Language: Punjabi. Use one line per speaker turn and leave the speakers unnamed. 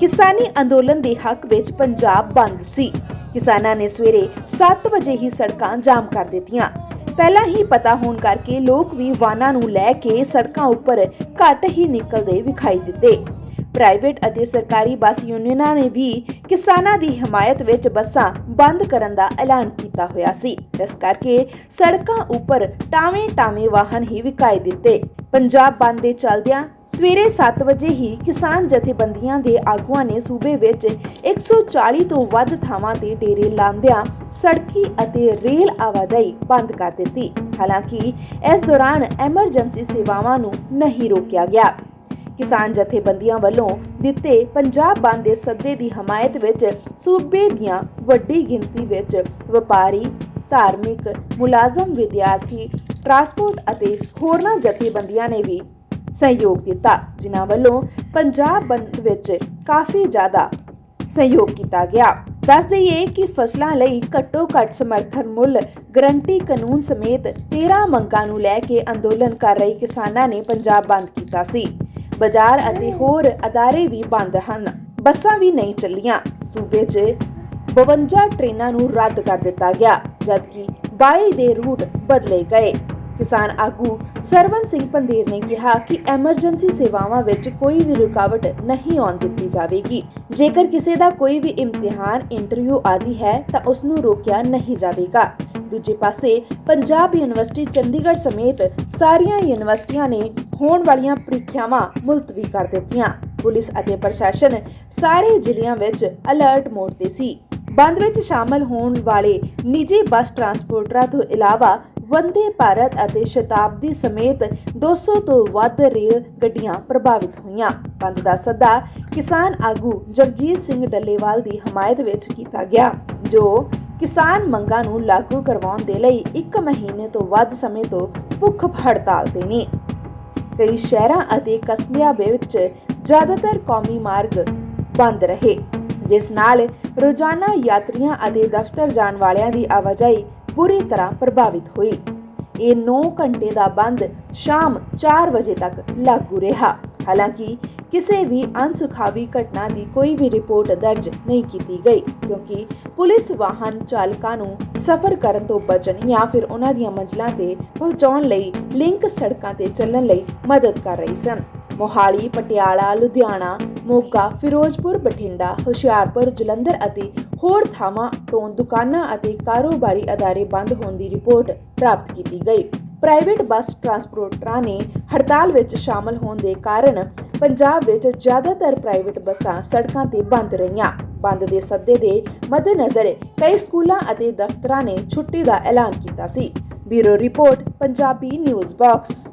ਕਿਸਾਨੀ
ਅੰਦੋਲਨ ਦੇ ਹੱਕ ਵਿੱਚ ਪੰਜਾਬ ਬੰਦ ਸੀ। ਕਿਸਾਨਾਂ ਨੇ ਸਵੇਰੇ 7 ਵਜੇ ਹੀ ਸੜਕਾਂ ਜਾਮ ਕਰ ਦਿੱਤੀਆਂ। ਪਹਿਲਾਂ ਹੀ ਪਤਾ ਹੋਣ ਕਰਕੇ ਲੋਕ ਵੀ ਵਾਹਨਾਂ ਨੂੰ ਲੈ ਕੇ ਸੜਕਾਂ ਉੱਪਰ ਘੱਟ ਹੀ ਨਿਕਲਦੇ ਵਿਖਾਈ ਦਿੱਤੇ। ਪ੍ਰਾਈਵੇਟ ਅਤੇ ਸਰਕਾਰੀ ਬੱਸ ਯੂਨੀਅਨਾਂ ਨੇ ਵੀ ਕਿਸਾਨਾਂ ਦੀ ਹਮਾਇਤ ਵਿੱਚ ਬੱਸਾਂ ਬੰਦ ਕਰਨ ਦਾ ਐਲਾਨ ਕੀਤਾ ਹੋਇਆ ਸੀ। ਇਸ ਕਰਕੇ ਸੜਕਾਂ ਉੱਪਰ ਟਾਵੇਂ-ਟਾਵੇਂ ਵਾਹਨ ਹੀ ਵਿਖਾਈ ਦਿੱਤੇ। ਪੰਜਾਬ ਬੰਦ ਦੇ ਚੱਲਦਿਆਂ ਸਵੇਰੇ 7 ਵਜੇ ਹੀ ਕਿਸਾਨ ਜਥੇਬੰਦੀਆਂ ਦੇ ਆਗੂਆਂ ਨੇ ਸੂਬੇ ਵਿੱਚ 140 ਤੋਂ ਵੱਧ ਥਾਵਾਂ ਤੇ ਡੇਰੇ ਲਾਉਂਦਿਆਂ ਸੜਕੀ ਅਤੇ ਰੇਲ ਆਵਾਜਾਈ ਬੰਦ ਕਰ ਦਿੱਤੀ। ਹਾਲਾਂਕਿ ਇਸ ਦੌਰਾਨ ਐਮਰਜੈਂਸੀ ਸੇਵਾਵਾਂ ਨੂੰ ਨਹੀਂ ਰੋਕਿਆ ਗਿਆ। ਕਿਸਾਨ ਜਥੇਬੰਦੀਆਂ ਵੱਲੋਂ ਦਿੱਤੇ ਪੰਜਾਬ ਬੰਦ ਦੇ ਸੱਦੇ ਦੀ ਹਮਾਇਤ ਵਿੱਚ ਸੂਬੇ ਦੀਆਂ ਵੱਡੀ ਗਿਣਤੀ ਵਿੱਚ ਵਪਾਰੀ, ਧਾਰਮਿਕ, ਮੁਲਾਜ਼ਮ, ਵਿਦਿਆਰਥੀ ਟਰਾਂਸਪੋਰਟ ਅਤੇ ਹੋਰਨਾਂ ਜਥੇਬੰਦੀਆਂ ਨੇ ਵੀ ਸਹਿਯੋਗ ਦਿੱਤਾ, ਜਿਨ੍ਹਾਂ ਵੱਲੋਂ ਪੰਜਾਬ ਬੰਦ ਵਿੱਚ ਕਾਫੀ ਜ਼ਿਆਦਾ ਸਹਿਯੋਗ ਕੀਤਾ ਗਿਆ। ਦੱਸ ਦਈਏ ਕਿ ਫਸਲਾਂ ਲਈ ਘੱਟੋ ਘੱਟ ਸਮਰਥਨ ਮੁੱਲ ਗਰੰਟੀ ਕਾਨੂੰਨ ਸਮੇਤ 13 ਮੰਗਾਂ ਨੂੰ ਲੈ ਕੇ ਅੰਦੋਲਨ ਕਰ ਰਹੇ ਕਿਸਾਨਾਂ ਨੇ ਪੰਜਾਬ ਬੰਦ ਕੀਤਾ ਸੀ। ਬਾਜ਼ਾਰ ਅਤੇ ਹੋਰ ਅਦਾਰੇ ਵੀ ਬੰਦ ਹਨ। ਬੱਸਾਂ ਵੀ ਨਹੀਂ ਚੱਲੀਆਂ। ਸੂਬੇ 'ਚ 52 ਟ੍ਰੇਨਾਂ ਨੂੰ ਰੱਦ ਕਰ ਦਿੱਤਾ ਗਿਆ, ਜਦਕਿ 22 ਦੇ ਰੂਟ ਬਦਲੇ ਗਏ। ਕਿਸਾਨ ਆਗੂ ਸਰਵਨ ਸਿੰਘ ਪੰਦੇਰ ਨੇ ਕਿਹਾ ਕਿ ਐਮਰਜੈਂਸੀ ਸੇਵਾਵਾਂ ਵਿੱਚ ਕੋਈ ਵੀ ਰੁਕਾਵਟ ਨਹੀਂ ਆਉਣ ਦਿੱਤੀ ਜਾਵੇਗੀ। ਜੇਕਰ ਕਿਸੇ ਦਾ ਕੋਈ ਵੀ ਇਮਤਿਹਾਨ, ਇੰਟਰਵਿਊ ਆਦਿ ਹੈ, ਤਾਂ ਉਸ ਨੂੰ ਰੋਕਿਆ ਨਹੀਂ ਜਾਵੇਗਾ। ਦੂਜੇ ਪਾਸੇ, ਪੰਜਾਬ ਯੂਨੀਵਰਸਿਟੀ ਚੰਡੀਗੜ੍ਹ ਸਮੇਤ ਸਾਰੀਆਂ ਯੂਨੀਵਰਸਿਟੀਆਂ ਨੇ ਹੋਣ ਵਾਲੀਆਂ ਪ੍ਰੀਖਿਆਵਾਂ ਮੁਲਤਵੀ ਕਰ ਦਿੱਤੀਆਂ। ਪੁਲਿਸ ਅਤੇ ਪ੍ਰਸ਼ਾਸਨ ਸਾਰੇ ਜ਼ਿਲ੍ਹਿਆਂ ਵਿੱਚ ਅਲਰਟ ਮੋਡ ਤੇ ਸੀ। ਬੰਦ ਵਿੱਚ ਸ਼ਾਮਲ ਹੋਣ ਵਾਲੇ ਨਿੱਜੀ ਬੱਸ ਟਰਾਂਸਪੋਰਟਰਾਂ ਤੋਂ ਇਲਾਵਾ ਵੰਦੇ ਭਾਰਤ ਅਤੇ ਸ਼ਤਾਬਦੀ ਸਮੇਤ 200 ਤੋਂ ਵੱਧ ਰੇਲ ਗੱਡੀਆਂ ਪ੍ਰਭਾਵਿਤ ਹੋਈਆਂ। ਬੰਦ ਦਾ ਸੱਦਾ ਕਿਸਾਨ ਆਗੂ ਜਗਜੀਤ ਸਿੰਘ ਡੱਲੇਵਾਲ ਦੀ ਹਮਾਇਤ ਵਿੱਚ ਕੀਤਾ ਗਿਆ, ਜੋ ਕਿਸਾਨ ਮੰਗਾਂ ਨੂੰ ਲਾਗੂ ਕਰਵਾਉਣ ਦੇ ਲਈ 1 ਮਹੀਨੇ ਤੋਂ ਵੱਧ ਸਮੇਂ ਤੋਂ ਭੁੱਖ ਹੜਤਾਲ ਤੇ ਨੇ। ਕਈ ਸ਼ਹਿਰਾਂ ਅਤੇ ਕਸਬਿਆਂ ਵਿੱਚ ਜ਼ਿਆਦਾਤਰ ਕੌਮੀ ਮਾਰਗ ਬੰਦ ਰਹੇ, ਜਿਸ ਨਾਲ ਰੋਜ਼ਾਨਾ ਯਾਤਰੀਆਂ ਅਤੇ ਦਫ਼ਤਰ ਜਾਣ ਵਾਲਿਆਂ ਦੀ ਆਵਾਜਾਈ ਬੁਰੀ ਤਰ੍ਹਾਂ ਪ੍ਰਭਾਵਿਤ ਹੋਈ। ਇਹ 9 ਘੰਟੇ ਦਾ ਬੰਦ ਸ਼ਾਮ 4 ਵਜੇ ਤੱਕ ਲਾਗੂ ਰਿਹਾ। ਹਾਲਾਂਕਿ ਕਿਸੇ ਵੀ ਅਨਸੁਖਾਵੀ ਘਟਨਾ ਦੀ ਕੋਈ ਵੀ ਰਿਪੋਰਟ ਦਰਜ ਨਹੀਂ ਕੀਤੀ ਗਈ, ਕਿਉਂਕਿ ਪੁਲਿਸ ਵਾਹਨ ਚਾਲਕਾਂ ਨੂੰ ਸਫ਼ਰ ਕਰਨ ਤੋਂ ਬਚਣ ਜਾਂ ਫਿਰ ਉਹਨਾਂ ਦੀਆਂ ਮੰਜ਼ਲਾਂ ਤੇ ਪਹੁੰਚਾਉਣ ਲਈ ਲਿੰਕ ਸੜਕਾਂ ਤੇ ਚੱਲਣ ਲਈ ਮਦਦ ਕਰ ਰਹੀ ਸਨ। ਮੋਹਾਲੀ, ਪਟਿਆਲਾ, ਲੁਧਿਆਣਾ, ਮੋਗਾ, ਫਿਰੋਜ਼ਪੁਰ, ਬਠਿੰਡਾ, ਹੁਸ਼ਿਆਰਪੁਰ, ਜਲੰਧਰ ਅਤੇ ਹੋਰ ਥਾਵਾਂ ਤੋਂ ਦੁਕਾਨਾਂ ਅਤੇ ਕਾਰੋਬਾਰੀ ਅਦਾਰੇ ਬੰਦ ਹੋਣ ਦੀ ਰਿਪੋਰਟ ਪ੍ਰਾਪਤ ਕੀਤੀ ਗਈ। ਪ੍ਰਾਈਵੇਟ ਬੱਸ ਟਰਾਂਸਪੋਰਟਰਾਂ ਨੇ ਹੜਤਾਲ ਵਿੱਚ ਸ਼ਾਮਲ ਹੋਣ ਦੇ ਕਾਰਨ ਪੰਜਾਬ ਵਿੱਚ ਜ਼ਿਆਦਾਤਰ ਪ੍ਰਾਈਵੇਟ ਬੱਸਾਂ ਸੜਕਾਂ ਤੇ ਬੰਦ ਰਹੀਆਂ। ਬੰਦ ਦੇ ਸੱਦੇ ਦੇ ਮੱਦੇਨਜ਼ਰ ਕਈ ਸਕੂਲਾਂ ਅਤੇ ਦਫ਼ਤਰਾਂ ਨੇ ਛੁੱਟੀ ਦਾ ਐਲਾਨ ਕੀਤਾ ਸੀ। Bureau report, Punjabi news box.